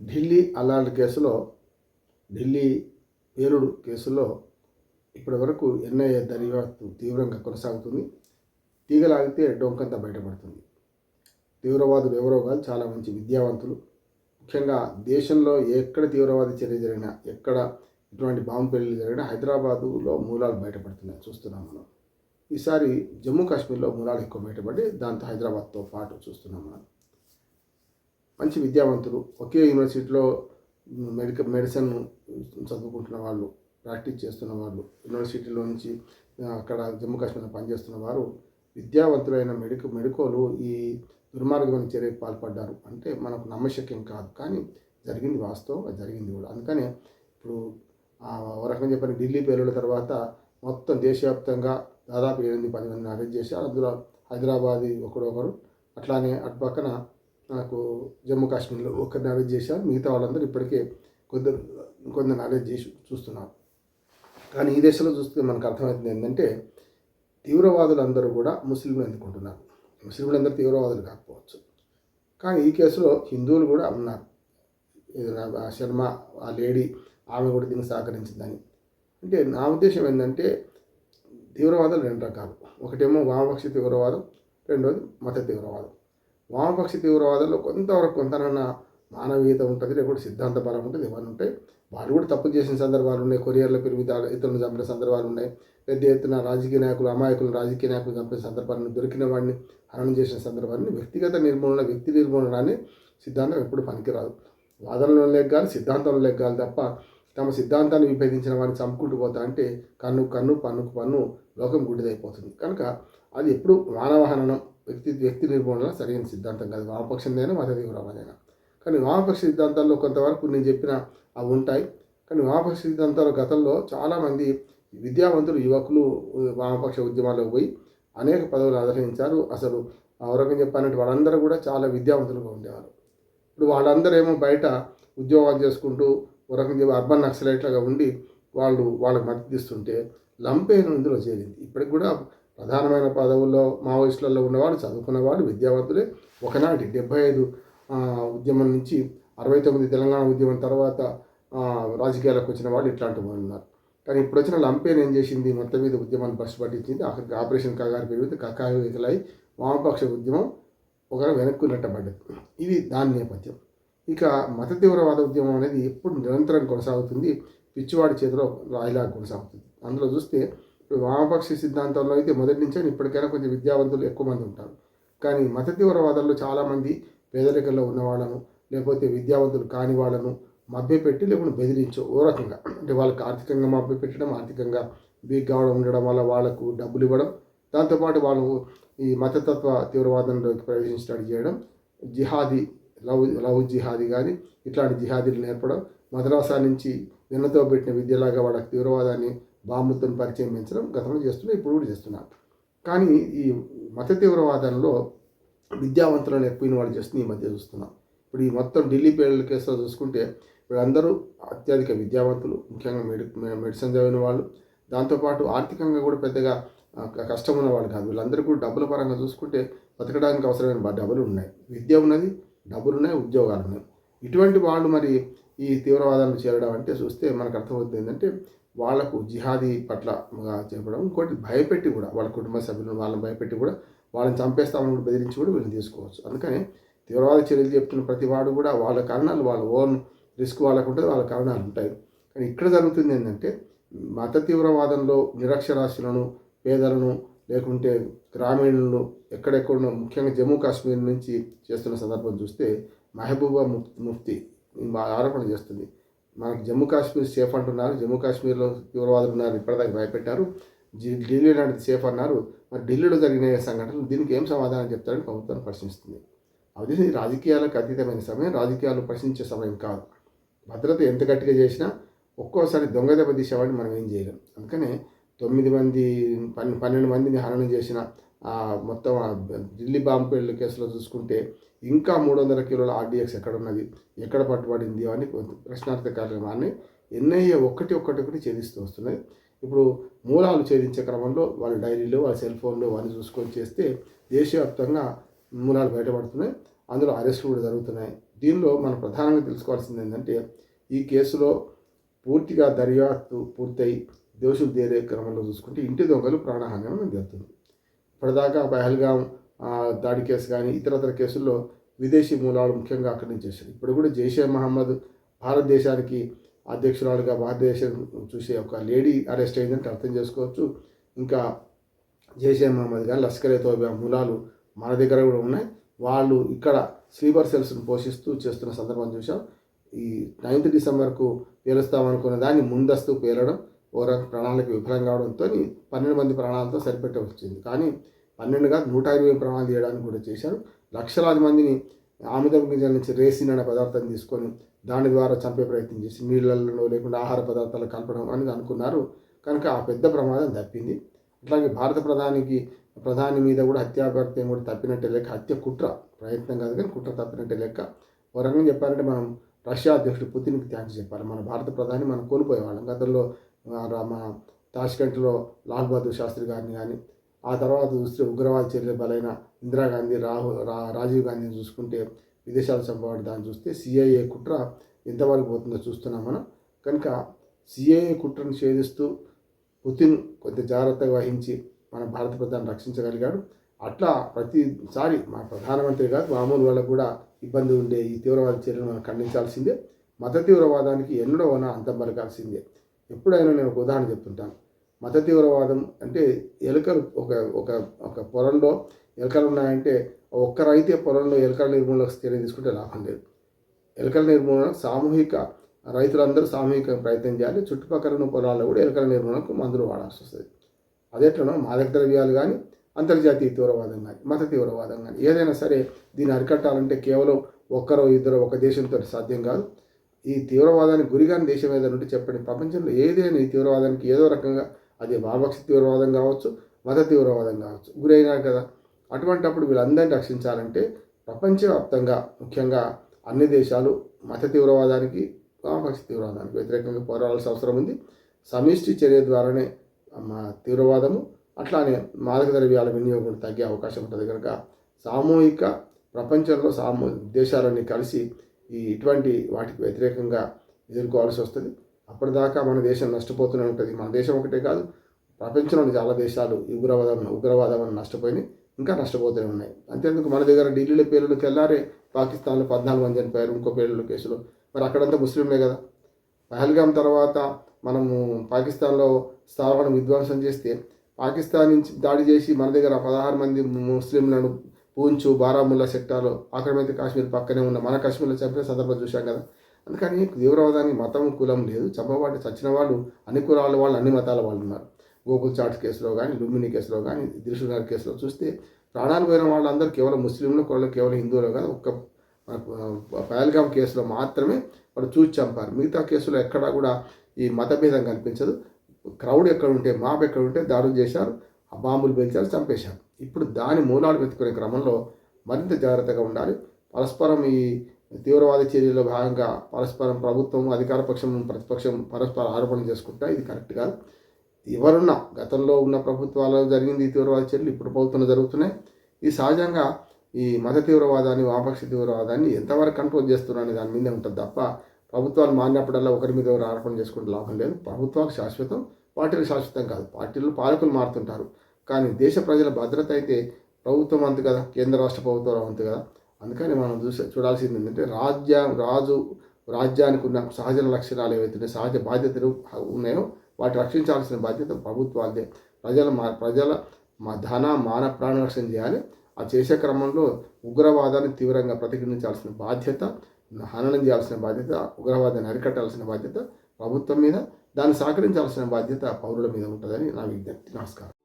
ఢిల్లీ అలాంటి కేసులో ఢిల్లీ పేలుడు కేసులో ఇప్పటి వరకు ఎన్ఐఏ దర్యాప్తు తీవ్రంగా కొనసాగుతుంది. తీగలాగితే డొంకంతా బయటపడుతుంది. తీవ్రవాదులు ఎవరో కాదు చాలా మంచి విద్యావంతులు. ముఖ్యంగా దేశంలో ఎక్కడ తీవ్రవాద చర్య జరిగినా ఎక్కడ ఇటువంటి బాంబు పెళ్ళి జరిగినా హైదరాబాదులో మూలాలు బయటపడుతున్నాయి. చూస్తున్నాం మనం. ఈసారి జమ్మూ కాశ్మీర్లో మూలాలు ఎక్కువ బయటపడి దాంతో హైదరాబాద్తో పాటు చూస్తున్నాం మనం. మంచి విద్యావంతులు. ఒకే యూనివర్సిటీలో మెడికల్ మెడిసిన్ చదువుకుంటున్న వాళ్ళు ప్రాక్టీస్ చేస్తున్న వాళ్ళు యూనివర్సిటీలో నుంచి అక్కడ జమ్మూ కాశ్మీర్లో పనిచేస్తున్న వారు విద్యావంతులైన మెడికల్ మెడికోలు ఈ దుర్మార్గమైన చర్యకు పాల్పడ్డారు. అంటే మనకు నమ్మశక్యం కాదు. కానీ జరిగింది వాస్తవం అది జరిగింది కూడా. అందుకనే ఇప్పుడు ఒక రకంగా చెప్పిన ఢిల్లీ పేలుల తర్వాత మొత్తం దేశవ్యాప్తంగా దాదాపు ఎనిమిది పది మందిని అరెస్ట్ చేశారు అందులో హైదరాబాద్ ఒకడొకరు అట్లానే అటు పక్కన నాకు జమ్మూ కాశ్మీర్లో ఒక నాలెడ్జ్ చేశారు. మిగతా వాళ్ళందరూ ఇప్పటికే కొందరు కొంత నాలెడ్జ్ చేసి చూస్తున్నారు. కానీ ఈ దేశంలో చూస్తే మనకు అర్థమవుతుంది ఏంటంటే తీవ్రవాదులు అందరూ కూడా ముస్లింలు ఎన్నుకుంటున్నారు ముస్లింలందరూ తీవ్రవాదులు కాకపోవచ్చు. కానీ ఈ కేసులో హిందువులు కూడా ఉన్నారు. ఆ శర్మ ఆ లేడీ ఆమె కూడా దీనికి సహకరించిందని. అంటే నా ఉద్దేశం ఏంటంటే తీవ్రవాదాలు రెండు రకాలు. ఒకటేమో వామపక్ష తీవ్రవాదం రెండోది మత తీవ్రవాదం. వామపక్ష తీవ్రవాదంలో కొంతవరకు కొంతనన్న మానవీయత ఉంటుంది లేకపోతే సిద్ధాంత బలం ఉంటుంది ఇవన్నీ ఉంటాయి. వాళ్ళు కూడా తప్పు చేసిన సందర్భాలు ఉన్నాయి. కొరియర్లో పెరిగి ఇతరులను చంపిన సందర్భాలు ఉన్నాయి. పెద్ద ఎత్తున రాజకీయ నాయకులు అమాయకులు రాజకీయ నాయకులు చంపిన సందర్భాలను దొరికిన వాడిని హరణం చేసిన సందర్భాన్ని వ్యక్తిగత నిర్మూలన వ్యక్తి నిర్మూలన అనే సిద్ధాంతం ఎప్పుడు పనికిరాదు. వాదనలో లెగ్గాలి సిద్ధాంతంలో లెగ్గాలి తప్ప తమ సిద్ధాంతాన్ని విభేదించిన వాడిని చంపుకుంటూ పోతా అంటే కన్ను కన్ను పన్నుకు పన్ను లోకం గుడిదైపోతుంది కనుక అది ఎప్పుడు మానవహననం వ్యక్తి వ్యక్తి నిర్మూలన సరైన సిద్ధాంతం కాదు. వామపక్షందైనా మత తీవ్రవాదైనా కానీ వామపక్ష సిద్ధాంతాల్లో కొంతవరకు నేను చెప్పిన అవి ఉంటాయి. కానీ వామపక్ష సిద్ధాంతాల గతంలో చాలామంది విద్యావంతులు యువకులు వామపక్ష ఉద్యమాలకు పోయి అనేక పదవులు ఆదరించారు. అసలు ఔరకం చెప్పాలంటే వాళ్ళందరూ కూడా చాలా విద్యావంతులుగా ఉండేవారు. ఇప్పుడు వాళ్ళందరూ ఏమో బయట ఉద్యోగాలు చేసుకుంటూ ఒక చెప్పి అర్బన్ నక్సలైట్లాగా ఉండి వాళ్ళు వాళ్ళకి మద్దతు ఇస్తుంటే లంపేను ఇందులో చేరింది. ఇప్పటికి కూడా ప్రధానమైన పదవుల్లో మావోయిస్టులలో ఉన్నవాళ్ళు చదువుకున్నవాడు విద్యావంతులే ఒకనాటి డెబ్బై ఐదు ఉద్యమం నుంచి అరవై తొమ్మిది తెలంగాణ ఉద్యమం తర్వాత రాజకీయాలకు వచ్చిన వాళ్ళు ఇట్లాంటి వాళ్ళు ఉన్నారు. కానీ ఇప్పుడు వచ్చిన లంపేన్ ఏం చేసింది? మొత్తం మీద ఉద్యమాన్ని బస్సు పట్టించింది. అక్కడికి ఆపరేషన్ కగారు పెరిగితే కక్కాయి వికలై వామపక్ష ఉద్యమం ఒక వెనక్కు నెట్టబడ్డది ఇది దాని నేపథ్యం. ఇక మత తీవ్రవాద ఉద్యమం అనేది ఎప్పుడు నిరంతరం కొనసాగుతుంది. పిచ్చివాడి చేతిలో రాయిలాగా కొనసాగుతుంది. అందులో చూస్తే ఇప్పుడు వామపక్ష సిద్ధాంతంలో అయితే మొదటి నుంచే ఇప్పటికైనా కొంచెం విద్యావంతులు ఎక్కువ మంది ఉంటారు. కానీ మత తీవ్రవాదంలో చాలామంది పేదరికంలో ఉన్న వాళ్ళను లేకపోతే విద్యావంతులు కాని వాళ్ళను మభ్యపెట్టి లేకుండా బెదిరించు ఓ రకంగా. అంటే వాళ్ళకి ఆర్థికంగా మభ్యపెట్టడం ఆర్థికంగా వీక్ కావడం ఉండడం వల్ల వాళ్ళకు డబ్బులు ఇవ్వడం దాంతోపాటు వాళ్ళు ఈ మతతత్వ తీవ్రవాదంలోకి ప్రవేశించడానికి చేయడం జిహాదీ లవ్ లవ్ జిహాదీ కానీ ఇట్లాంటి జిహాదీలు నేర్పడం మద్రాసా నుంచి నిన్నతో పెట్టిన విద్యలాగా వాళ్ళకి తీవ్రవాదాన్ని బాంబుతో పరిచయం పెంచడం గతంలో చేస్తున్నా ఇప్పుడు కూడా చేస్తున్నారు కానీ ఈ మత తీవ్రవాదంలో విద్యావంతులను ఎక్కువ వాళ్ళు చేస్తుంది ఈ మధ్య చూస్తున్నాం. ఇప్పుడు ఈ మొత్తం ఢిల్లీ పేర్ల కేసులో చూసుకుంటే వీళ్ళందరూ అత్యధిక విద్యావంతులు ముఖ్యంగా మెడి మెడిసిన్ చదివిన వాళ్ళు దాంతోపాటు ఆర్థికంగా కూడా పెద్దగా కష్టం ఉన్న వాళ్ళు కాదు. వీళ్ళందరూ కూడా డబ్బుల పరంగా చూసుకుంటే బతకడానికి అవసరమైన డబ్బులు ఉన్నాయి. విద్య ఉన్నది డబ్బులు ఉన్నాయి ఉద్యోగాలు ఉన్నాయి. ఇటువంటి వాళ్ళు మరి ఈ తీవ్రవాదాన్ని చేరడం అంటే చూస్తే మనకు అర్థమవుతుంది ఏంటంటే వాళ్ళకు జిహాదీ పట్ల చెప్పడం ఇంకోటి భయపెట్టి కూడా వాళ్ళ కుటుంబ సభ్యులను వాళ్ళని భయపెట్టి కూడా వాళ్ళని చంపేస్తామని కూడా బెదిరించి కూడా వీళ్ళని తీసుకోవచ్చు. అందుకని తీవ్రవాద చర్యలు చెప్తున్న ప్రతి వాడు కూడా వాళ్ళ కారణాలు వాళ్ళ ఓన్ రిస్క్ వాళ్ళకు ఉంటుంది వాళ్ళ కారణాలు ఉంటాయి. కానీ ఇక్కడ జరుగుతుంది ఏంటంటే మత తీవ్రవాదంలో నిరక్షరాస్యులను పేదలను లేకుంటే గ్రామీణులను ఎక్కడెక్కడో ముఖ్యంగా జమ్మూ కాశ్మీర్ నుంచి చేస్తున్న సందర్భం చూస్తే మహబూబా ముఫ్ ముఫ్తీ ఆరోపణ చేస్తుంది. మనకు జమ్మూ కాశ్మీర్ సేఫ్ అంటున్నారు. జమ్మూ కాశ్మీర్లో తీవ్రవాదులు ఉన్నారు. ఇప్పటిదాకా భయపెట్టారు. ఢిల్లీ లాంటిది సేఫ్ అన్నారు. మరి ఢిల్లీలో జరిగిన సంఘటనలు దీనికి ఏం సమాధానం చెప్తారని ప్రభుత్వాన్ని ప్రశ్నిస్తుంది. అది రాజకీయాలకు అతీతమైన సమయం. రాజకీయాలు ప్రశ్నించే సమయం కాదు. భద్రత ఎంత గట్టిగా చేసినా ఒక్కోసారి దొంగ దెబ్బ తీసేవాడిని మనం ఏం చేయలేం. అందుకనే తొమ్మిది మంది పన్నెండు మందిని హననం చేసిన మొత్తం ఢిల్లీ బాంబు పేలుడు కేసులో చూసుకుంటే ఇంకా మూడు వందల కిలోల ఆర్డీఎక్స్ ఎక్కడ ఉన్నది ఎక్కడ పట్టుబడింది? అని ప్రశ్నార్థ ప్రశ్నార్థకాలని ఎన్ఐఏ ఒకటి ఒకటి ఒకటి ఛేదిస్తూ వస్తున్నాయి. ఇప్పుడు మూలాలు ఛేదించే క్రమంలో వాళ్ళ డైరీలో వాళ్ళ సెల్ ఫోన్లో వాళ్ళు చూసుకొని చేస్తే దేశవ్యాప్తంగా మూలాలు బయటపడుతున్నాయి. అందులో అరెస్టులు కూడా జరుగుతున్నాయి. దీనిలో మనం ప్రధానంగా తెలుసుకోవాల్సింది ఏంటంటే ఈ కేసులో పూర్తిగా దర్యాప్తు పూర్తయి దోషులు తేరే క్రమంలో చూసుకుంటే ఇంటి దొంగలు ప్రాణహాని జరుగుతుంది ఇప్పటిదాకా పహల్గాం దాడి కేసు కానీ ఇతరతర కేసుల్లో విదేశీ మూలాలు ముఖ్యంగా అక్కడి నుంచి చేశారు ఇప్పుడు కూడా జైషే మహమ్మద్ భారతదేశానికి అధ్యక్షురాలుగా భారతదేశం చూసే ఒక లేడీ అరెస్ట్ అయిందంటే అర్థం చేసుకోవచ్చు. ఇంకా జైషే మహమ్మద్ కానీ లష్కర్ ఏ తోబా మూలాలు మన దగ్గర కూడా ఉన్నాయి. వాళ్ళు ఇక్కడ స్లీపర్ సెల్స్ను పోషిస్తూ చేస్తున్న సందర్భం చూసాం ఈ నైన్త్ డిసెంబర్కు పేలుస్తామనుకున్న దాన్ని ముందస్తు పేలడం ఓ ప్రణాళిక విఫలం కావడంతో పన్నెండు మంది ప్రాణాలతో సరిపెట్టవచ్చింది కానీ పన్నెండు కాదు నూట ఇరవై ప్రమాణాలు చేయడానికి కూడా చేశారు. లక్షలాది మందిని ఆముదం గింజల నుంచి రేసిన్ అనే పదార్థం తీసుకొని దాని ద్వారా చంపే ప్రయత్నం చేసి నీళ్ళల్లో లేకుండా ఆహార పదార్థాలు కలపడం అనేది అనుకున్నారు. కనుక ఆ పెద్ద ప్రమాదం తప్పింది. అట్లాగే భారత ప్రధానికి ప్రధాని మీద కూడా హత్యాప్రత్యం కూడా తప్పినట్టే లెక్క హత్య కుట్ర ప్రయత్నం కాదు కానీ కుట్ర తప్పినట్టే లెక్క. ఒక రకంగా చెప్పాలంటే మనం రష్యా అధ్యక్షుడు పుతిన్కి థ్యాంక్స్ చెప్పాలి. మన భారత ప్రధాని మనం కోల్పోయేవాళ్ళం గతంలో మన తాష్కెంట్లో లాల్ బహదూర్ శాస్త్రి గారిని కానీ ఆ తర్వాత చూస్తే ఉగ్రవాద చర్యల బలైన ఇందిరాగాంధీ రాహు రా రాజీవ్ గాంధీని చూసుకుంటే విదేశాలు చంపబడి దాన్ని చూస్తే సిఐఏ కుట్ర ఎంతవరకు పోతుందో చూస్తున్నాం మనం. కనుక సిఐఏ కుట్రను ఛేదిస్తూ పుతిన్ కొంత జాగ్రత్తగా వహించి మన భారత ప్రధాని రక్షించగలిగాడు. అట్లా ప్రతిసారి మా ప్రధానమంత్రి కాదు మామూలు వాళ్ళకు కూడా ఇబ్బంది ఉండే ఈ తీవ్రవాద చర్యలు మనం ఖండించాల్సిందే. మత తీవ్రవాదానికి ఎన్నడో వన అంతం పలకాల్సిందే. ఎప్పుడైనా నేను ఒక ఉదాహరణ చెప్తుంటాను. మత తీవ్రవాదం అంటే ఎలుకలు ఒక ఒక ఒక పొలంలో ఎలుకలు ఉన్నాయంటే ఒక్కరైతే పొలంలో ఎలుకల నిర్మూలన చర్య తీసుకుంటే లాభం లేదు. ఎలుకల నిర్మూలన సామూహిక రైతులందరూ సామూహిక ప్రయత్నం చేయాలి. చుట్టుపక్కల ఉన్న పొలాల్లో కూడా ఎలుకల నిర్మూలనకు మందులు వాడాల్సి వస్తుంది. అదేట్లనో మాదక ద్రవ్యాలు కానీ అంతర్జాతీయ తీవ్రవాదం కానీ మత తీవ్రవాదం కానీ ఏదైనా సరే దీన్ని అరికట్టాలంటే కేవలం ఒక్కరో ఇద్దరు ఒక దేశంతో సాధ్యం కాదు. ఈ తీవ్రవాదానికి గురిగాని దేశం ఏదైనా ఉంటే చెప్పండి. ప్రపంచంలో ఏదైనా ఈ తీవ్రవాదానికి ఏదో రకంగా అది వామపక్ష తీవ్రవాదం కావచ్చు మత తీవ్రవాదం కావచ్చు గురైనారు కదా. అటువంటప్పుడు వీళ్ళందరినీ రక్షించాలంటే ప్రపంచవ్యాప్తంగా ముఖ్యంగా అన్ని దేశాలు మత తీవ్రవాదానికి వామపక్ష తీవ్రవాదానికి వ్యతిరేకంగా పోరాడాల్సిన అవసరం ఉంది. సమిష్టి చర్య ద్వారానే మా తీవ్రవాదము అట్లానే మాదక ద్రవ్యాల వినియోగం తగ్గే అవకాశం ఉంటుంది కనుక సామూహిక ప్రపంచంలో సామూ దేశాలన్నీ కలిసి ఈ ఇటువంటి వాటికి వ్యతిరేకంగా ఎదుర్కోవాల్సి వస్తుంది. అప్పటిదాకా మన దేశం నష్టపోతూనే ఉంటుంది. మన దేశం ఒకటే కాదు ప్రపంచంలోని చాలా దేశాలు ఈ ఉగ్రవాదం ఉగ్రవాదం అని నష్టపోయినాయి ఇంకా నష్టపోతూనే ఉన్నాయి. అంతేందుకు మన దగ్గర ఢిల్లీలో పేర్లు తెల్లారే పాకిస్తాన్లో పద్నాలుగు మంది చనిపోయారు ఇంకో పేర్లు కేసులో. మరి అక్కడంతా ముస్లింలే కదా. పహల్గాం తర్వాత మనము పాకిస్తాన్లో స్థావరం విధ్వంసం చేస్తే పాకిస్తాన్ నుంచి దాడి చేసి మన దగ్గర పదహారు మంది ముస్లింలను పూంచు బారాముల్లా సెక్టార్లో ఆక్రమిత కాశ్మీర్ పక్కనే ఉన్న మన కాశ్మీర్లో చంపిన సందర్భం చూశాం కదా. అందుకని తీవ్రవాదానికి మతం కులం లేదు. చంపబడి చచ్చిన వాళ్ళు అన్ని కులాల వాళ్ళు అన్ని మతాల వాళ్ళు ఉన్నారు. గోకుల్ చాట్స్ కేసులో కానీ లుంబిని కేసులో కానీ దిల్షుక్ గారి కేసులో చూస్తే ప్రాణాలు పోయిన వాళ్ళందరూ కేవలం ముస్లింలు వాళ్ళు కేవలం హిందువులు కాదు ఒక్క పహల్గామ్ కేసులో మాత్రమే వాళ్ళు చూసి చంపారు. మిగతా కేసులో ఎక్కడా కూడా ఈ మతభేదం కనిపించదు. క్రౌడ్ ఎక్కడ ఉంటే మాప్ ఎక్కడ ఉంటే దాడులు చేశారు ఆ బాంబులు పేల్చారు చంపేశారు. ఇప్పుడు దాని మూలాలు వెతుకునే క్రమంలో మరింత జాగ్రత్తగా ఉండాలి. పరస్పరం ఈ తీవ్రవాద చర్యల్లో భాగంగా పరస్పరం ప్రభుత్వం అధికార పక్షం ప్రతిపక్షం పరస్పర ఆరోపణలు చేసుకుంటా ఇది కరెక్ట్ కాదు. ఎవరున్నా గతంలో ఉన్న ప్రభుత్వాలలో జరిగింది ఈ తీవ్రవాద చర్యలు ఇప్పుడు ప్రభుత్వంలో జరుగుతున్నాయి. ఇది సహజంగా ఈ మత తీవ్రవాదాన్ని వామపక్ష తీవ్రవాదాన్ని ఎంతవరకు కంట్రోల్ చేస్తున్నారనే దాని మీదే ఉంటుంది తప్ప ప్రభుత్వాలు మారినప్పుడల్లా ఒకరి మీద ఎవరు ఆరోపణ చేసుకుంటే లాభం లేదు. ప్రభుత్వాలు శాశ్వతం పార్టీలు శాశ్వతం కాదు. పార్టీలు పాలకులు మారుతుంటారు. కానీ దేశ ప్రజల భద్రత అయితే ప్రభుత్వం అంత కదా కేంద్ర రాష్ట్ర ప్రభుత్వం అంత కదా. అందుకని మనం చూసే చూడాల్సింది ఏంటంటే రాజ్య రాజు రాజ్యానికి ఉన్న సహజ లక్షణాలు ఏవైతే సహజ బాధ్యతలు ఉన్నాయో వాటి రక్షించాల్సిన బాధ్యత ప్రభుత్వాలదే. ప్రజల మా ప్రజల మా ధన మాన ప్రాణ రక్షణ చేయాలి. ఆ చేసే క్రమంలో ఉగ్రవాదాన్ని తీవ్రంగా ప్రతిఘటించాల్సిన బాధ్యత హననం చేయాల్సిన బాధ్యత ఉగ్రవాదాన్ని అరికట్టాల్సిన బాధ్యత ప్రభుత్వం మీద దాన్ని సహకరించాల్సిన బాధ్యత పౌరుల మీద ఉంటుందని నా విజ్ఞప్తి. నమస్కారం.